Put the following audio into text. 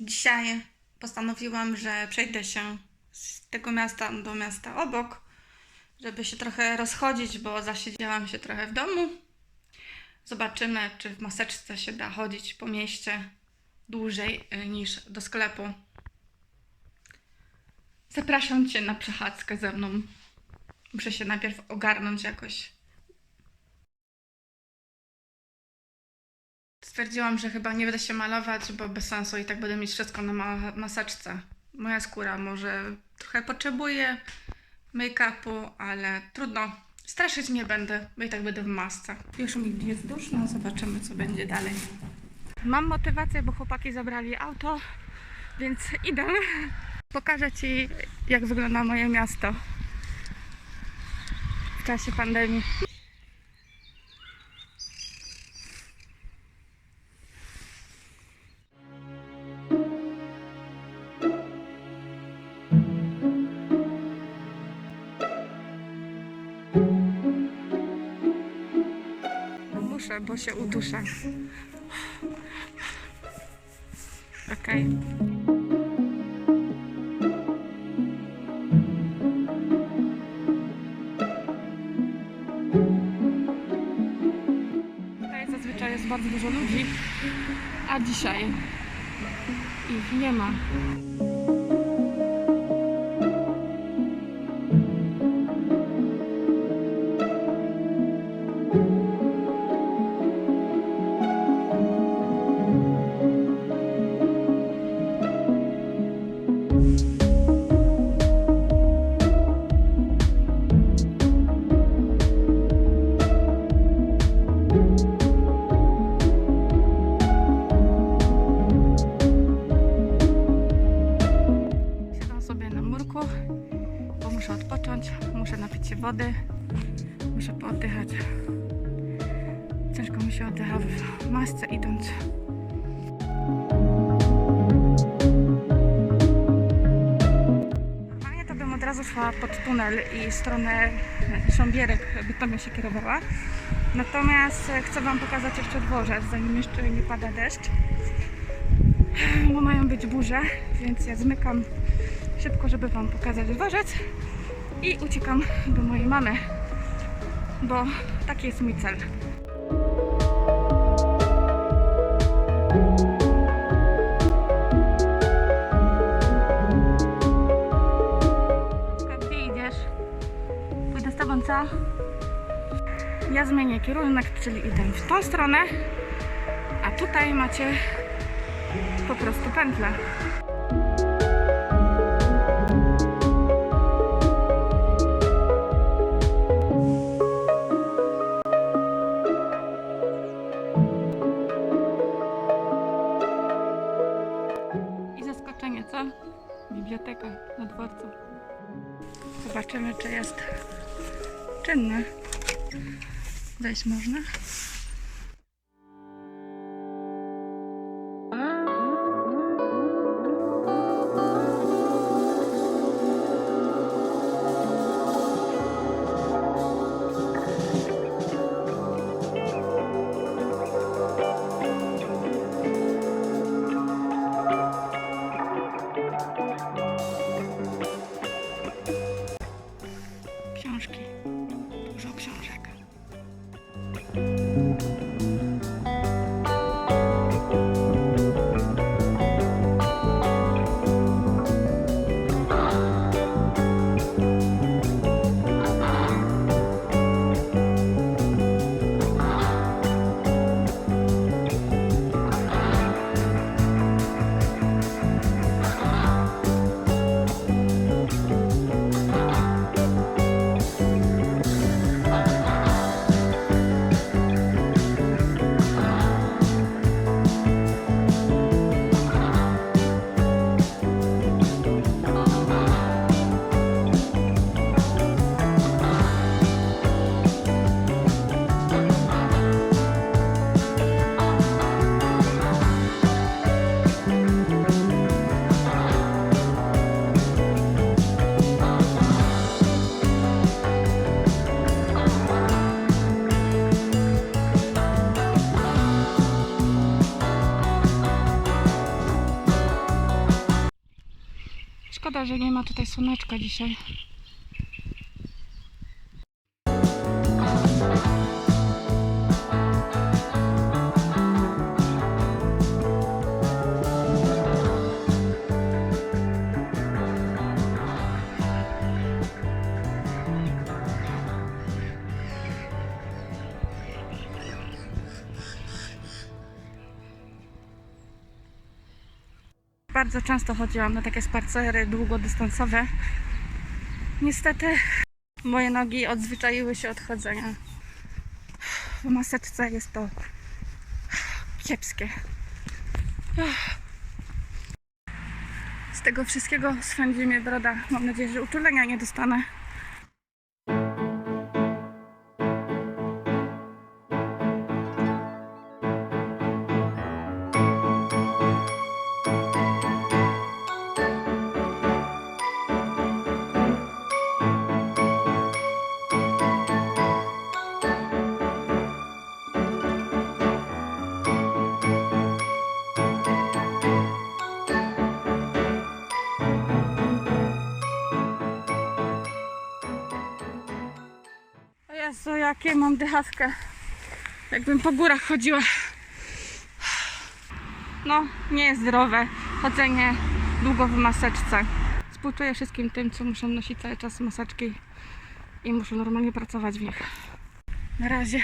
Dzisiaj postanowiłam, że przejdę się z tego miasta do miasta obok, żeby się trochę rozchodzić, bo zasiedziałam się trochę w domu. Zobaczymy, czy w maseczce się da chodzić po mieście dłużej y, niż do sklepu. Zapraszam Cię na przechadzkę ze mną. Muszę się najpierw ogarnąć jakoś. Stwierdziłam, że chyba nie będę się malować, bo bez sensu i tak będę mieć wszystko na ma-. Moja skóra może trochę potrzebuje make-upu, ale trudno. Straszyć nie będę, bo i tak będę w masce. Już mi jest duszno, zobaczymy co będzie dalej. Mam motywację, bo chłopaki zabrali auto, więc idę. Pokażę Ci, jak wygląda moje miasto w czasie pandemii. Muszę, bo się uduszę. Okej. Zazwyczaj jest bardzo dużo ludzi, a dzisiaj ich nie ma. Wody, muszę pooddychać. Ciężko mi się oddycha w masce idąc. Normalnie to bym od razu szła pod tunel i stronę Szambierek, by się kierowała. Natomiast e, chcę Wam pokazać jeszcze dworzec, zanim jeszcze nie pada deszcz bo mają być burze, więc ja zmykam szybko, żeby Wam pokazać dworzec i uciekam do mojej mamy, bo taki jest mój cel. Gdzie idziesz? Pójdę z Tobą, co? Ja zmienię kierunek, czyli idę w tą stronę, a tutaj macie po prostu pętlę. Zaskoczenie, co? Biblioteka na dworcu. Zobaczymy, czy jest czynna. Wejść można? Szkoda, że nie ma tutaj słoneczka dzisiaj. Bardzo często chodziłam na takie spacery długodystansowe. Niestety moje nogi odzwyczaiły się od chodzenia. W maseczce jest to kiepskie. Z tego wszystkiego swędzi mnie broda. Mam nadzieję, że uczulenia nie dostanę. Jezu, jakie mam dychawkę. Jakbym po górach chodziła. No, nie jest zdrowe chodzenie długo w maseczce. Współczuję wszystkim tym, co muszą nosić cały czas maseczki i muszą normalnie pracować w nich. Na razie